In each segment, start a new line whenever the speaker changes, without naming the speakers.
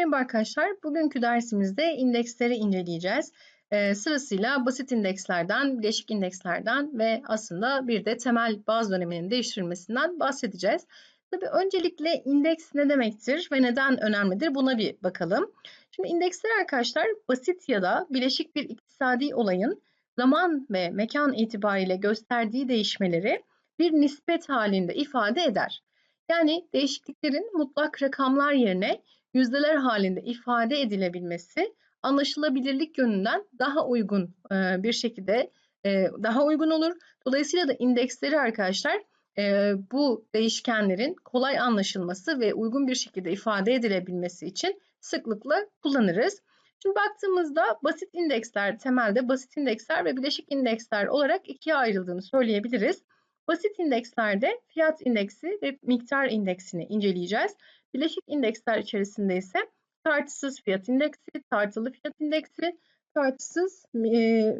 Merhaba arkadaşlar. Bugünkü dersimizde indeksleri inceleyeceğiz. Ee, sırasıyla basit indekslerden, bileşik indekslerden ve aslında bir de temel baz döneminin değiştirilmesinden bahsedeceğiz. Tabii öncelikle indeks ne demektir ve neden önemlidir buna bir bakalım. Şimdi indeksler arkadaşlar basit ya da bileşik bir iktisadi olayın zaman ve mekan itibariyle gösterdiği değişmeleri bir nispet halinde ifade eder. Yani değişikliklerin mutlak rakamlar yerine yüzdeler halinde ifade edilebilmesi anlaşılabilirlik yönünden daha uygun e, bir şekilde e, daha uygun olur. Dolayısıyla da indeksleri arkadaşlar e, bu değişkenlerin kolay anlaşılması ve uygun bir şekilde ifade edilebilmesi için sıklıkla kullanırız. Şimdi baktığımızda basit indeksler temelde basit indeksler ve bileşik indeksler olarak ikiye ayrıldığını söyleyebiliriz. Basit indekslerde fiyat indeksi ve miktar indeksini inceleyeceğiz. Bileşik indeksler içerisinde ise tartısız fiyat indeksi, tartılı fiyat indeksi, tartısız e,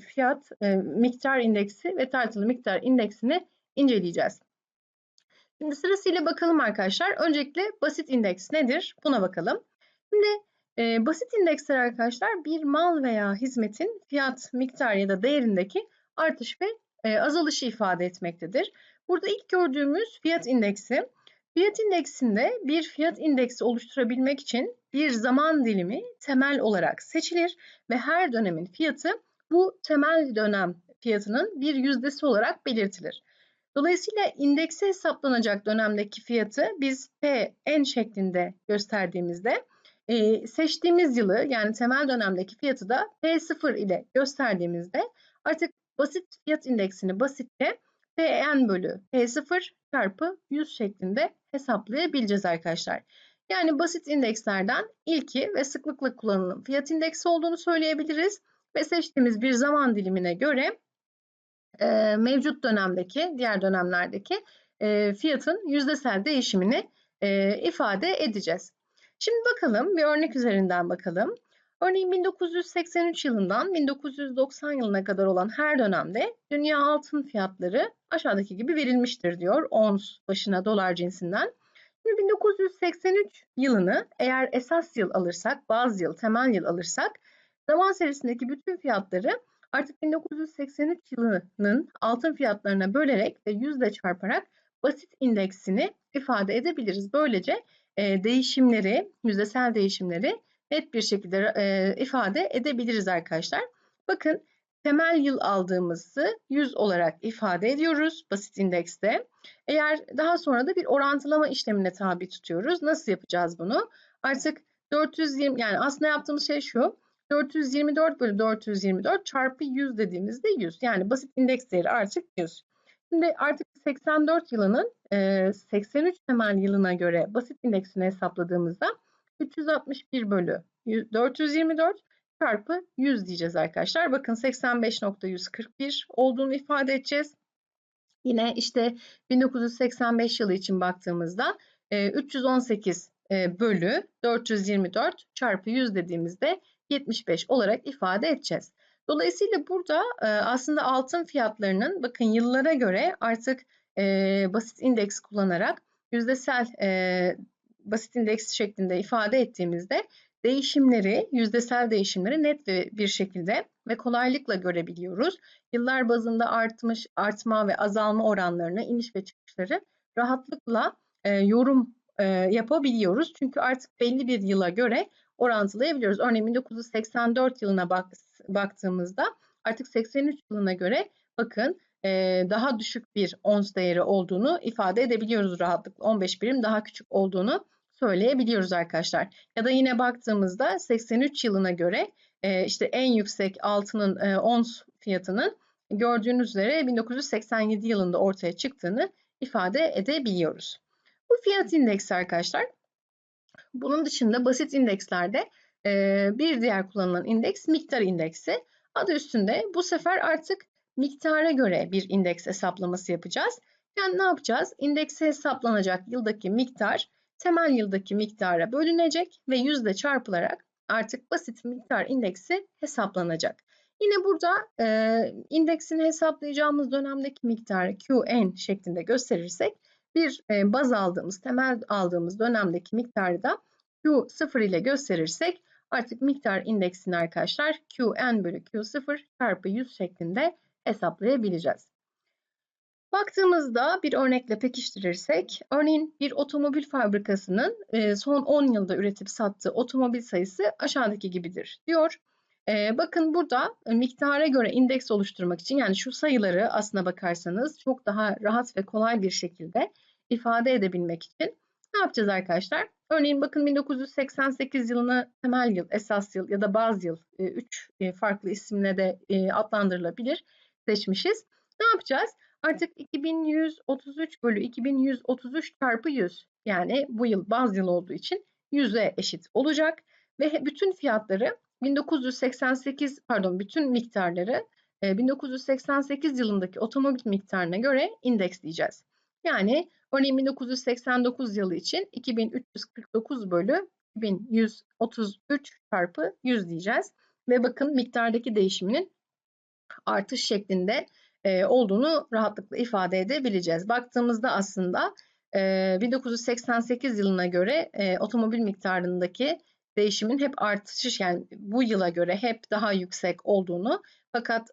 fiyat e, miktar indeksi ve tartılı miktar indeksini inceleyeceğiz. Şimdi sırasıyla bakalım arkadaşlar. Öncelikle basit indeks nedir? Buna bakalım. Şimdi e, basit indeksler arkadaşlar bir mal veya hizmetin fiyat, miktar ya da değerindeki artış ve azalışı ifade etmektedir. Burada ilk gördüğümüz fiyat indeksi. Fiyat indeksinde bir fiyat indeksi oluşturabilmek için bir zaman dilimi temel olarak seçilir ve her dönemin fiyatı bu temel dönem fiyatının bir yüzdesi olarak belirtilir. Dolayısıyla indekse hesaplanacak dönemdeki fiyatı biz Pn şeklinde gösterdiğimizde e, seçtiğimiz yılı yani temel dönemdeki fiyatı da P0 ile gösterdiğimizde artık basit fiyat indeksini basitçe Pn bölü P0 çarpı 100 şeklinde hesaplayabileceğiz arkadaşlar. Yani basit indekslerden ilki ve sıklıkla kullanılan fiyat indeksi olduğunu söyleyebiliriz. Ve seçtiğimiz bir zaman dilimine göre e, mevcut dönemdeki, diğer dönemlerdeki e, fiyatın yüzdesel değişimini e, ifade edeceğiz. Şimdi bakalım bir örnek üzerinden bakalım. Örneğin 1983 yılından 1990 yılına kadar olan her dönemde dünya altın fiyatları aşağıdaki gibi verilmiştir diyor ons başına dolar cinsinden. Şimdi 1983 yılını eğer esas yıl alırsak, bazı yıl, temel yıl alırsak zaman serisindeki bütün fiyatları artık 1983 yılının altın fiyatlarına bölerek ve yüzde çarparak basit indeksini ifade edebiliriz. Böylece e, değişimleri, yüzdesel değişimleri net bir şekilde e, ifade edebiliriz arkadaşlar. Bakın temel yıl aldığımızı 100 olarak ifade ediyoruz basit indekste. Eğer daha sonra da bir orantılama işlemine tabi tutuyoruz. Nasıl yapacağız bunu? Artık 420 yani aslında yaptığımız şey şu. 424 bölü 424 çarpı 100 dediğimizde 100. Yani basit indeks değeri artık 100. Şimdi artık 84 yılının 83 temel yılına göre basit indeksini hesapladığımızda 361 bölü 424 çarpı 100 diyeceğiz arkadaşlar. Bakın 85.141 olduğunu ifade edeceğiz. Yine işte 1985 yılı için baktığımızda 318 bölü 424 çarpı 100 dediğimizde 75 olarak ifade edeceğiz. Dolayısıyla burada aslında altın fiyatlarının bakın yıllara göre artık basit indeks kullanarak yüzdesel basit indeks şeklinde ifade ettiğimizde değişimleri, yüzdesel değişimleri net bir şekilde ve kolaylıkla görebiliyoruz. Yıllar bazında artmış, artma ve azalma oranlarını, iniş ve çıkışları rahatlıkla e, yorum e, yapabiliyoruz. Çünkü artık belli bir yıla göre orantılayabiliyoruz. Örneğin 1984 yılına bak, baktığımızda artık 83 yılına göre bakın e, daha düşük bir ons değeri olduğunu ifade edebiliyoruz rahatlıkla. 15 birim daha küçük olduğunu söyleyebiliyoruz arkadaşlar. Ya da yine baktığımızda 83 yılına göre e, işte en yüksek altının e, ons fiyatının gördüğünüz üzere 1987 yılında ortaya çıktığını ifade edebiliyoruz. Bu fiyat indeksi arkadaşlar. Bunun dışında basit indekslerde e, bir diğer kullanılan indeks miktar indeksi. Adı üstünde bu sefer artık miktara göre bir indeks hesaplaması yapacağız. Yani ne yapacağız? İndekse hesaplanacak yıldaki miktar temel yıldaki miktara bölünecek ve yüzde çarpılarak artık basit miktar indeksi hesaplanacak. Yine burada e, indeksini hesaplayacağımız dönemdeki miktarı Qn şeklinde gösterirsek bir e, baz aldığımız, temel aldığımız dönemdeki miktarı da Q 0 ile gösterirsek artık miktar indeksini arkadaşlar Qn bölü Q0 çarpı 100 şeklinde hesaplayabileceğiz. Baktığımızda bir örnekle pekiştirirsek, örneğin bir otomobil fabrikasının e, son 10 yılda üretip sattığı otomobil sayısı aşağıdaki gibidir diyor. E, bakın burada e, miktara göre indeks oluşturmak için yani şu sayıları aslına bakarsanız çok daha rahat ve kolay bir şekilde ifade edebilmek için ne yapacağız arkadaşlar? Örneğin bakın 1988 yılını temel yıl, esas yıl ya da baz yıl 3 farklı isimle de adlandırılabilir seçmişiz. Ne yapacağız? Artık 2133 bölü 2133 çarpı 100 yani bu yıl baz yıl olduğu için 100'e eşit olacak. Ve bütün fiyatları 1988 pardon bütün miktarları 1988 yılındaki otomobil miktarına göre indeksleyeceğiz. Yani örneğin 1989 yılı için 2349 bölü 1133 çarpı 100 diyeceğiz. Ve bakın miktardaki değişiminin artış şeklinde e, olduğunu rahatlıkla ifade edebileceğiz. Baktığımızda aslında 1988 e, yılına göre e, otomobil miktarındaki değişimin hep artış yani bu yıla göre hep daha yüksek olduğunu fakat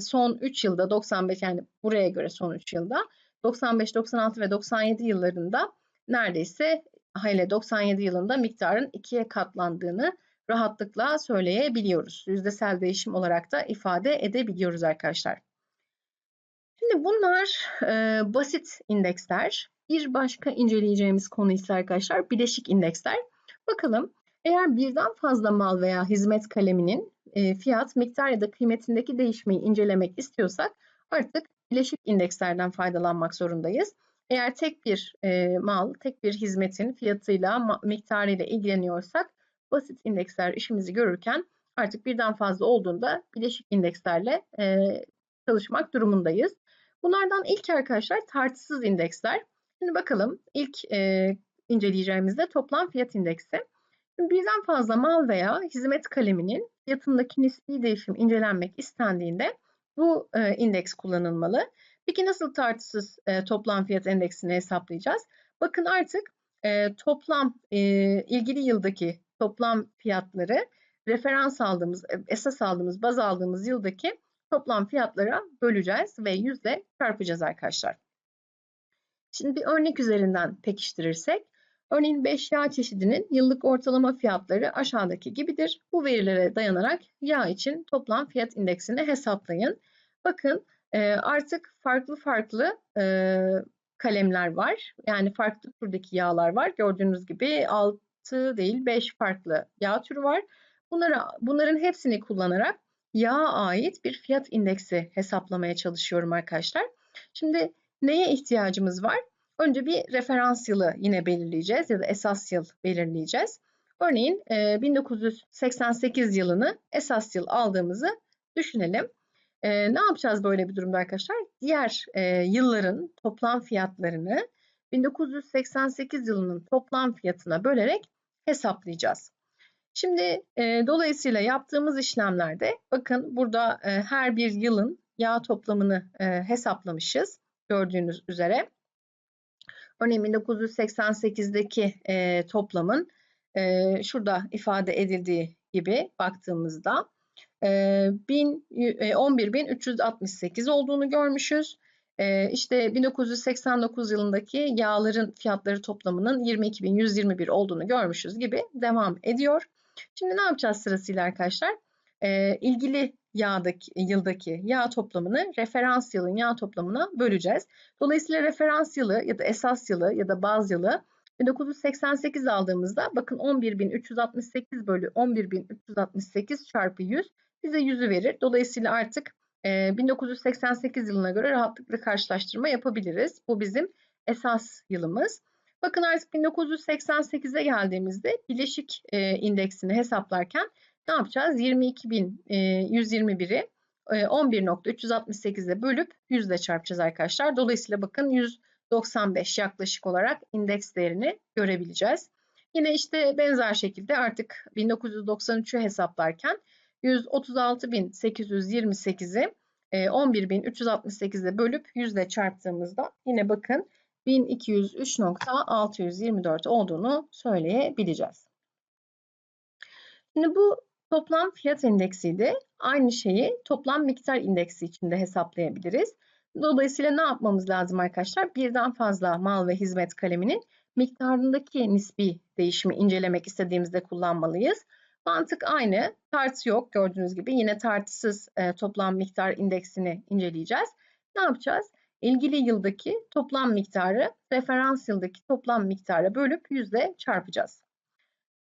son 3 yılda 95 yani buraya göre son 3 yılda 95, 96 ve 97 yıllarında neredeyse hele 97 yılında miktarın ikiye katlandığını rahatlıkla söyleyebiliyoruz. Yüzdesel değişim olarak da ifade edebiliyoruz arkadaşlar. Şimdi bunlar e, basit indeksler. Bir başka inceleyeceğimiz konu ise arkadaşlar bileşik indeksler. Bakalım eğer birden fazla mal veya hizmet kaleminin e, fiyat, miktar ya da kıymetindeki değişmeyi incelemek istiyorsak artık bileşik indekslerden faydalanmak zorundayız. Eğer tek bir e, mal, tek bir hizmetin fiyatıyla, miktarıyla ilgileniyorsak basit indeksler işimizi görürken artık birden fazla olduğunda bileşik indekslerle e, çalışmak durumundayız. Bunlardan ilk arkadaşlar tartısız indeksler. Şimdi bakalım ilk e, inceleyeceğimizde toplam fiyat indeksi. Şimdi birden fazla mal veya hizmet kaleminin fiyatındaki nispi değişim incelenmek istendiğinde bu e, indeks kullanılmalı. Peki nasıl tartısız e, toplam fiyat endeksini hesaplayacağız? Bakın artık e, toplam e, ilgili yıldaki toplam fiyatları referans aldığımız, e, esas aldığımız, baz aldığımız yıldaki toplam fiyatlara böleceğiz ve yüzle çarpacağız arkadaşlar. Şimdi bir örnek üzerinden pekiştirirsek, örneğin 5 yağ çeşidinin yıllık ortalama fiyatları aşağıdaki gibidir. Bu verilere dayanarak yağ için toplam fiyat indeksini hesaplayın. Bakın e, artık farklı farklı e, kalemler var. Yani farklı türdeki yağlar var. Gördüğünüz gibi 6 değil 5 farklı yağ türü var. Bunları, bunların hepsini kullanarak yağa ait bir fiyat indeksi hesaplamaya çalışıyorum arkadaşlar. Şimdi neye ihtiyacımız var? Önce bir referans yılı yine belirleyeceğiz ya da esas yıl belirleyeceğiz. Örneğin 1988 yılını esas yıl aldığımızı düşünelim. Ne yapacağız böyle bir durumda arkadaşlar? Diğer yılların toplam fiyatlarını 1988 yılının toplam fiyatına bölerek hesaplayacağız. Şimdi e, dolayısıyla yaptığımız işlemlerde bakın burada e, her bir yılın yağ toplamını e, hesaplamışız gördüğünüz üzere. Örneğin 1988'deki e, toplamın e, şurada ifade edildiği gibi baktığımızda e, 1000, e, 11.368 olduğunu görmüşüz. E, işte 1989 yılındaki yağların fiyatları toplamının 22.121 olduğunu görmüşüz gibi devam ediyor. Şimdi ne yapacağız sırasıyla arkadaşlar? Ee, ilgili yağdaki, yıldaki yağ toplamını referans yılın yağ toplamına böleceğiz. Dolayısıyla referans yılı ya da esas yılı ya da baz yılı 1988 aldığımızda bakın 11.368 bölü 11.368 çarpı 100 bize 100'ü verir. Dolayısıyla artık e, 1988 yılına göre rahatlıkla karşılaştırma yapabiliriz. Bu bizim esas yılımız. Bakın artık 1988'e geldiğimizde bileşik e, indeksini hesaplarken ne yapacağız? 22.121'i e, 11.368'e e, bölüp 100 ile çarpacağız arkadaşlar. Dolayısıyla bakın 195 yaklaşık olarak indeks değerini görebileceğiz. Yine işte benzer şekilde artık 1993'ü hesaplarken 136.828'i 11.368'e e, bölüp 100 ile çarptığımızda yine bakın 1203.624 olduğunu söyleyebileceğiz. Şimdi bu toplam fiyat endeksiydi. Aynı şeyi toplam miktar indeksi için de hesaplayabiliriz. Dolayısıyla ne yapmamız lazım arkadaşlar? Birden fazla mal ve hizmet kaleminin miktarındaki nispi değişimi incelemek istediğimizde kullanmalıyız. Mantık aynı. Tartı yok gördüğünüz gibi. Yine tartısız e, toplam miktar indeksini inceleyeceğiz. Ne yapacağız? İlgili yıldaki toplam miktarı referans yıldaki toplam miktara bölüp yüzde çarpacağız.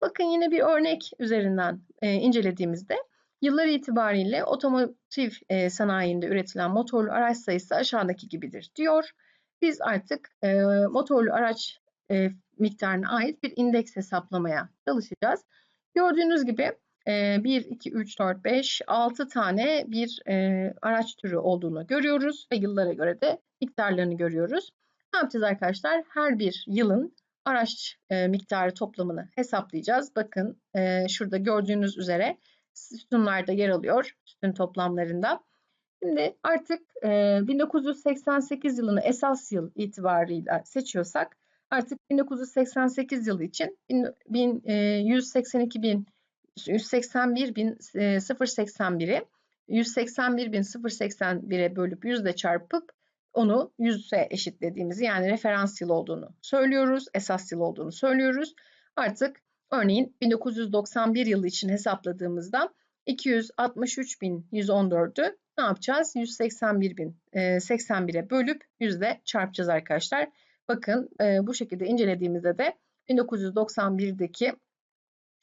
Bakın yine bir örnek üzerinden e, incelediğimizde yıllar itibariyle otomotiv e, sanayinde üretilen motorlu araç sayısı aşağıdaki gibidir diyor. Biz artık e, motorlu araç e, miktarına ait bir indeks hesaplamaya çalışacağız. Gördüğünüz gibi e, 1, 2, 3, 4, 5, 6 tane bir e, araç türü olduğunu görüyoruz ve yıllara göre de miktarlarını görüyoruz. Ne yapacağız arkadaşlar? Her bir yılın araç e, miktarı toplamını hesaplayacağız. Bakın e, şurada gördüğünüz üzere sütunlarda yer alıyor, sütun toplamlarında. Şimdi artık e, 1988 yılını esas yıl itibarıyla seçiyorsak artık 1988 yılı için 182.000 181.081'i 181.081'e bölüp yüzde çarpıp onu yüzde eşitlediğimizi yani referans yıl olduğunu söylüyoruz, esas yıl olduğunu söylüyoruz. Artık örneğin 1991 yılı için hesapladığımızda 263.114'ü ne yapacağız? 181.081'e bölüp yüzde çarpacağız arkadaşlar. Bakın e, bu şekilde incelediğimizde de 1991'deki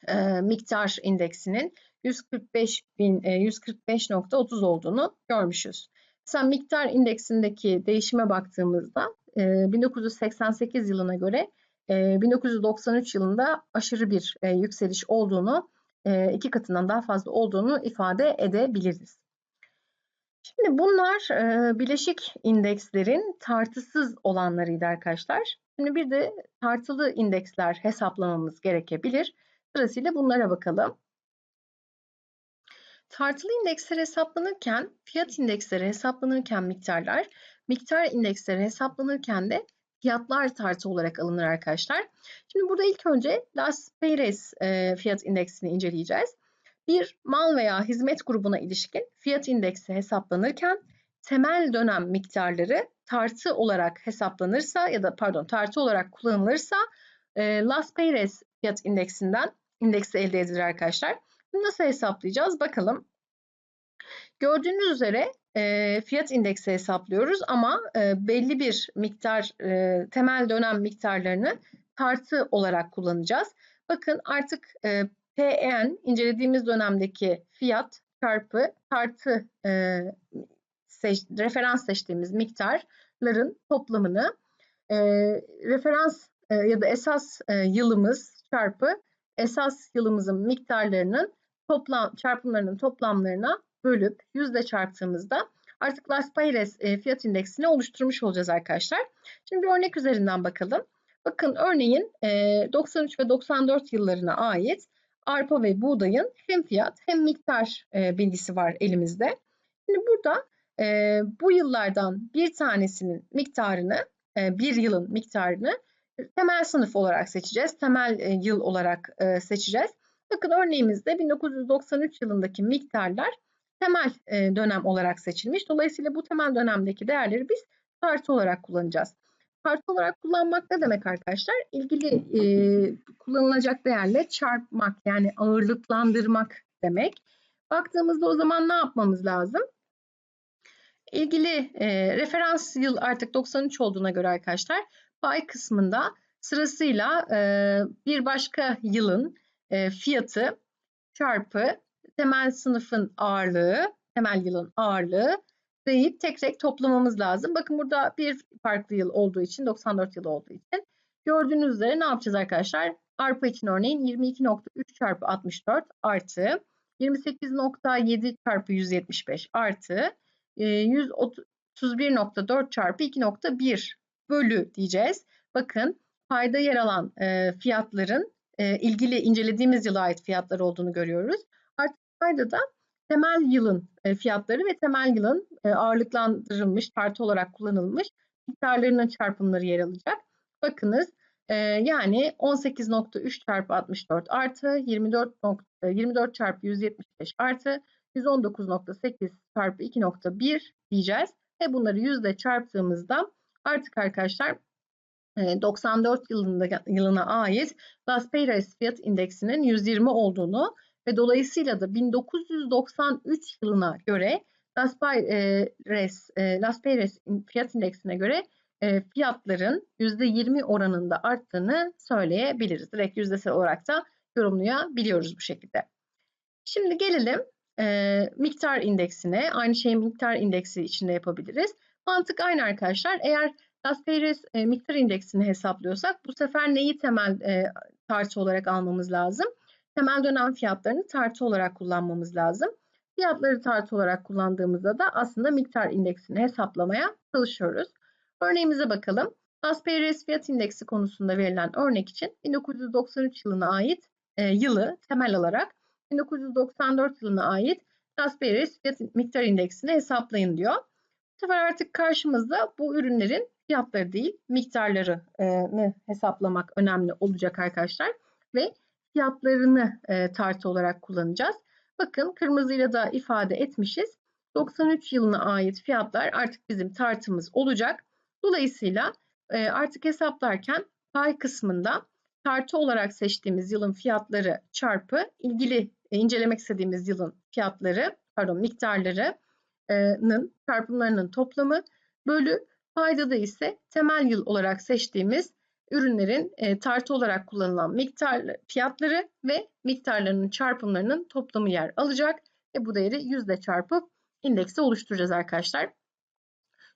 e, miktar indeksinin 145 bin, e, 145.30 olduğunu görmüşüz. Mesela miktar indeksindeki değişime baktığımızda e, 1988 yılına göre e, 1993 yılında aşırı bir e, yükseliş olduğunu, e, iki katından daha fazla olduğunu ifade edebiliriz. Şimdi bunlar e, bileşik indekslerin tartısız olanlarıydı arkadaşlar. Şimdi bir de tartılı indeksler hesaplamamız gerekebilir. Sırasıyla bunlara bakalım. Tartılı indeksler hesaplanırken, fiyat indeksleri hesaplanırken miktarlar, miktar indeksleri hesaplanırken de fiyatlar tartı olarak alınır arkadaşlar. Şimdi burada ilk önce Las Perez e, fiyat indeksini inceleyeceğiz. Bir mal veya hizmet grubuna ilişkin fiyat indeksi hesaplanırken temel dönem miktarları tartı olarak hesaplanırsa ya da pardon tartı olarak kullanılırsa e, Las Perez fiyat indeksinden indeksi elde edilir arkadaşlar. Nasıl hesaplayacağız? Bakalım. Gördüğünüz üzere e, fiyat indeksi hesaplıyoruz ama e, belli bir miktar e, temel dönem miktarlarını tartı olarak kullanacağız. Bakın artık e, PN incelediğimiz dönemdeki fiyat çarpı tartı e, seç, referans seçtiğimiz miktarların toplamını e, referans e, ya da esas e, yılımız çarpı esas yılımızın miktarlarının toplam çarpımlarının toplamlarına bölüp yüzde çarptığımızda artık Las Paires e, fiyat indeksini oluşturmuş olacağız arkadaşlar. Şimdi bir örnek üzerinden bakalım. Bakın örneğin 93 e, ve 94 yıllarına ait arpa ve buğdayın hem fiyat hem miktar e, bilgisi var elimizde. Şimdi burada bu yıllardan bir tanesinin miktarını, bir yılın miktarını temel sınıf olarak seçeceğiz. Temel e, yıl olarak e, seçeceğiz. Bakın örneğimizde 1993 yılındaki miktarlar temel e, dönem olarak seçilmiş. Dolayısıyla bu temel dönemdeki değerleri biz tartı olarak kullanacağız. Tartı olarak kullanmak ne demek arkadaşlar? İlgili e, kullanılacak değerle çarpmak yani ağırlıklandırmak demek. Baktığımızda o zaman ne yapmamız lazım? İlgili e, referans yıl artık 93 olduğuna göre arkadaşlar pay kısmında sırasıyla e, bir başka yılın e, fiyatı çarpı temel sınıfın ağırlığı, temel yılın ağırlığı deyip tek tek toplamamız lazım. Bakın burada bir farklı yıl olduğu için 94 yıl olduğu için gördüğünüz üzere ne yapacağız arkadaşlar? Arpa için örneğin 22.3 çarpı 64 artı 28.7 çarpı 175 artı 131.4 çarpı 2.1 bölü diyeceğiz. Bakın payda yer alan e, fiyatların e, ilgili incelediğimiz yıla ait fiyatlar olduğunu görüyoruz. Artık payda da temel yılın e, fiyatları ve temel yılın e, ağırlıklandırılmış, tartı olarak kullanılmış miktarlarının çarpımları yer alacak. Bakınız Ee, yani 18.3 çarpı 64 artı 24, nokta- 24 çarpı 175 artı 119.8 çarpı 2.1 diyeceğiz. Ve bunları yüzde çarptığımızda artık arkadaşlar e, 94 yılında, yılına ait Las Peires fiyat indeksinin 120 olduğunu ve dolayısıyla da 1993 yılına göre Las Peires, e, Las Peires fiyat indeksine göre fiyatların %20 oranında arttığını söyleyebiliriz. Direkt yüzdesel olarak da yorumlayabiliyoruz bu şekilde. Şimdi gelelim e, miktar indeksine. Aynı şeyi miktar indeksi içinde yapabiliriz. Mantık aynı arkadaşlar. Eğer Las Peires e, miktar indeksini hesaplıyorsak bu sefer neyi temel e, tartı olarak almamız lazım? Temel dönem fiyatlarını tartı olarak kullanmamız lazım. Fiyatları tartı olarak kullandığımızda da aslında miktar indeksini hesaplamaya çalışıyoruz. Örneğimize bakalım. Las Peires fiyat indeksi konusunda verilen örnek için 1993 yılına ait e, yılı temel alarak 1994 yılına ait Las Peires fiyat miktar indeksini hesaplayın diyor. Sefer artık karşımızda bu ürünlerin fiyatları değil miktarlarını hesaplamak önemli olacak arkadaşlar. Ve fiyatlarını e, tartı olarak kullanacağız. Bakın kırmızıyla da ifade etmişiz. 93 yılına ait fiyatlar artık bizim tartımız olacak. Dolayısıyla e, artık hesaplarken pay kısmında tartı olarak seçtiğimiz yılın fiyatları çarpı ilgili e, incelemek istediğimiz yılın fiyatları pardon miktarlarının çarpımlarının toplamı bölü paydada ise temel yıl olarak seçtiğimiz ürünlerin e, tartı olarak kullanılan miktar fiyatları ve miktarlarının çarpımlarının toplamı yer alacak ve bu değeri yüzde çarpıp indeksi oluşturacağız arkadaşlar.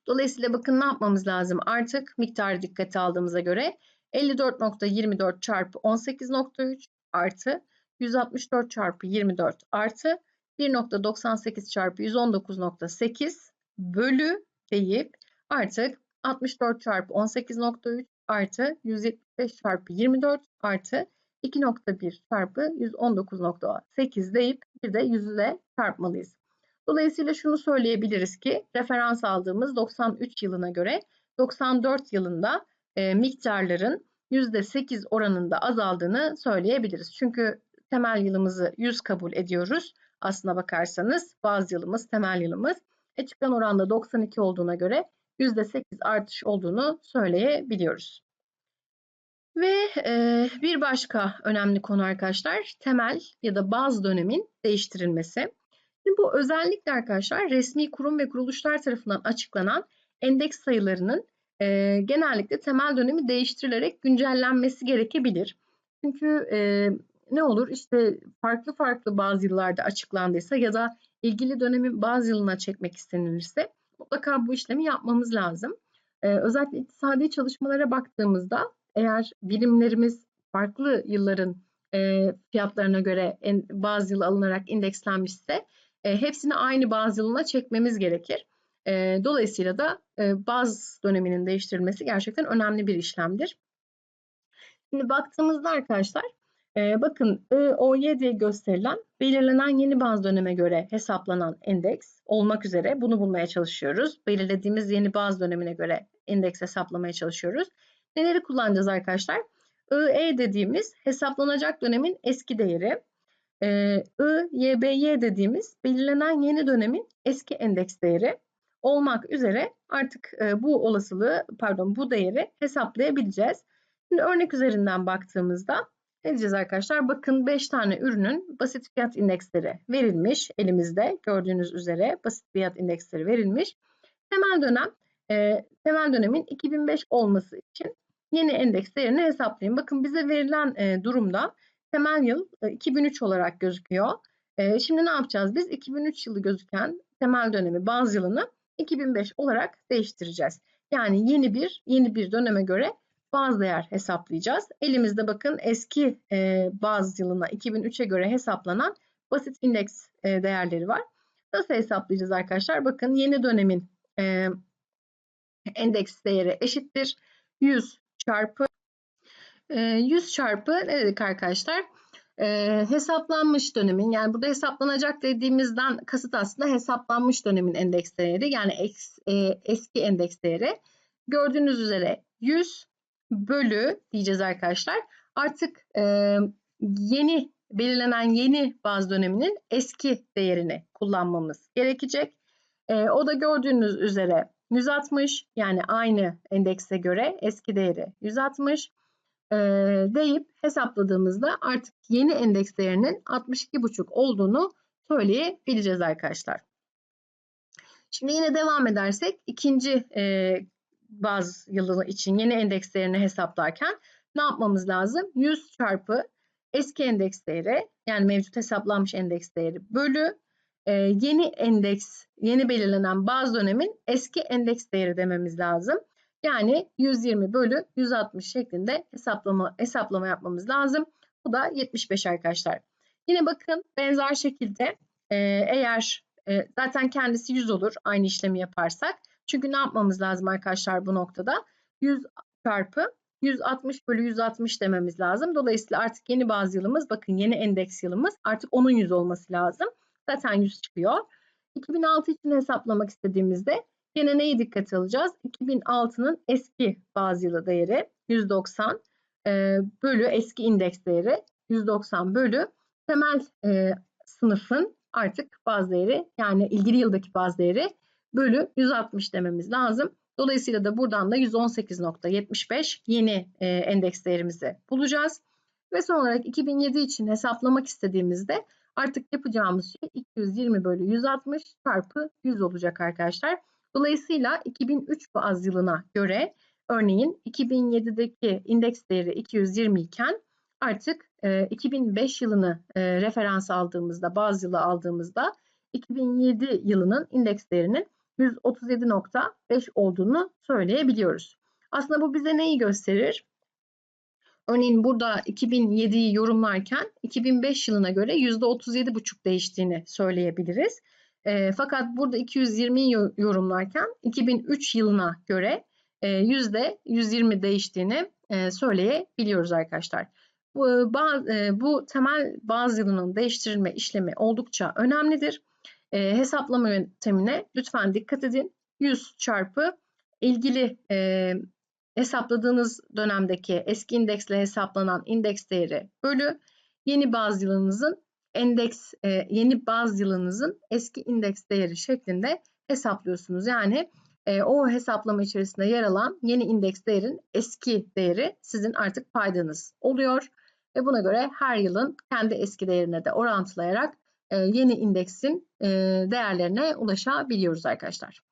Dolayısıyla bakın ne yapmamız lazım artık miktarı dikkate aldığımıza göre 54.24 çarpı 18.3 artı 164 çarpı 24 artı 1.98 çarpı 119.8 bölü deyip artık 64 çarpı 18.3 artı 175 çarpı 24 artı 2.1 çarpı 119.8 deyip bir de 100 ile çarpmalıyız. Dolayısıyla şunu söyleyebiliriz ki referans aldığımız 93 yılına göre 94 yılında e, miktarların %8 oranında azaldığını söyleyebiliriz. Çünkü temel yılımızı 100 kabul ediyoruz. Aslına bakarsanız baz yılımız, temel yılımız. E çıkan oranda 92 olduğuna göre %8 artış olduğunu söyleyebiliyoruz. Ve e, bir başka önemli konu arkadaşlar temel ya da baz dönemin değiştirilmesi. Şimdi bu özellikle arkadaşlar resmi kurum ve kuruluşlar tarafından açıklanan endeks sayılarının e, genellikle temel dönemi değiştirilerek güncellenmesi gerekebilir. Çünkü e, ne olur işte farklı farklı bazı yıllarda açıklandıysa ya da ilgili dönemin bazı yılına çekmek istenilirse mutlaka bu işlemi yapmamız lazım. E, özellikle iktisadi çalışmalara baktığımızda eğer birimlerimiz farklı yılların e, fiyatlarına göre en, bazı yıl alınarak indekslenmişse e, hepsini aynı baz yılına çekmemiz gerekir. E, dolayısıyla da e, baz döneminin değiştirilmesi gerçekten önemli bir işlemdir. Şimdi baktığımızda arkadaşlar e, bakın IOY diye gösterilen belirlenen yeni baz döneme göre hesaplanan endeks olmak üzere bunu bulmaya çalışıyoruz. Belirlediğimiz yeni baz dönemine göre endeks hesaplamaya çalışıyoruz. Neleri kullanacağız arkadaşlar? IE dediğimiz hesaplanacak dönemin eski değeri. I, YBY dediğimiz belirlenen yeni dönemin eski endeks değeri olmak üzere artık bu olasılığı pardon bu değeri hesaplayabileceğiz. Şimdi örnek üzerinden baktığımızda ne diyeceğiz arkadaşlar? Bakın 5 tane ürünün basit fiyat indeksleri verilmiş elimizde. Gördüğünüz üzere basit fiyat indeksleri verilmiş. Temel dönem e, temel dönemin 2005 olması için yeni endeks değerini hesaplayın. Bakın bize verilen e, durumda temel yıl 2003 olarak gözüküyor. Şimdi ne yapacağız? Biz 2003 yılı gözüken temel dönemi baz yılını 2005 olarak değiştireceğiz. Yani yeni bir yeni bir döneme göre baz değer hesaplayacağız. Elimizde bakın eski baz yılına 2003'e göre hesaplanan basit indeks değerleri var. Nasıl hesaplayacağız arkadaşlar? Bakın yeni dönemin endeks değeri eşittir 100 çarpı 100 çarpı ne dedik arkadaşlar? Ee, hesaplanmış dönemin yani burada hesaplanacak dediğimizden kasıt aslında hesaplanmış dönemin endeks değeri yani eks, e, eski endeks değeri. Gördüğünüz üzere 100 bölü diyeceğiz arkadaşlar. Artık e, yeni belirlenen yeni baz döneminin eski değerini kullanmamız gerekecek. E, o da gördüğünüz üzere 160 yani aynı endekse göre eski değeri 160 e, deyip hesapladığımızda artık yeni endeks değerinin 62,5 olduğunu söyleyebileceğiz arkadaşlar. Şimdi yine devam edersek ikinci e, baz yılı için yeni endeks değerini hesaplarken ne yapmamız lazım? 100 çarpı eski endeks değeri yani mevcut hesaplanmış endeks değeri bölü e, yeni endeks, yeni belirlenen baz dönemin eski endeks değeri dememiz lazım. Yani 120 bölü 160 şeklinde hesaplama, hesaplama yapmamız lazım. Bu da 75 arkadaşlar. Yine bakın benzer şekilde e, eğer e, zaten kendisi 100 olur aynı işlemi yaparsak. Çünkü ne yapmamız lazım arkadaşlar bu noktada? 100 çarpı 160 bölü 160 dememiz lazım. Dolayısıyla artık yeni baz yılımız bakın yeni endeks yılımız artık onun 100 olması lazım. Zaten 100 çıkıyor. 2006 için hesaplamak istediğimizde yine neyi dikkate alacağız? 2006'nın eski baz yılı değeri 190 e, bölü eski indeks değeri 190 bölü temel e, sınıfın artık baz değeri yani ilgili yıldaki baz değeri bölü 160 dememiz lazım. Dolayısıyla da buradan da 118.75 yeni e, endeks değerimizi bulacağız. Ve son olarak 2007 için hesaplamak istediğimizde artık yapacağımız şey 220 bölü 160 çarpı 100 olacak arkadaşlar. Dolayısıyla 2003 baz yılına göre örneğin 2007'deki indeks değeri 220 iken artık e, 2005 yılını e, referans aldığımızda, baz yılı aldığımızda 2007 yılının indeks değerinin 137.5 olduğunu söyleyebiliyoruz. Aslında bu bize neyi gösterir? Örneğin burada 2007'yi yorumlarken 2005 yılına göre %37,5 değiştiğini söyleyebiliriz. E, fakat burada 220'yi yorumlarken 2003 yılına göre e, %120 değiştiğini e, söyleyebiliyoruz arkadaşlar. Bu, e, bu temel baz yılının değiştirilme işlemi oldukça önemlidir. E, hesaplama yöntemine lütfen dikkat edin. 100 çarpı ilgili e, hesapladığınız dönemdeki eski indeksle hesaplanan indeks değeri bölü yeni baz yılınızın endeks e, yeni baz yılınızın eski indeks değeri şeklinde hesaplıyorsunuz. Yani e, o hesaplama içerisinde yer alan yeni indeks değerin eski değeri sizin artık paydanız oluyor ve buna göre her yılın kendi eski değerine de orantılayarak yeni indeksin e, değerlerine ulaşabiliyoruz arkadaşlar.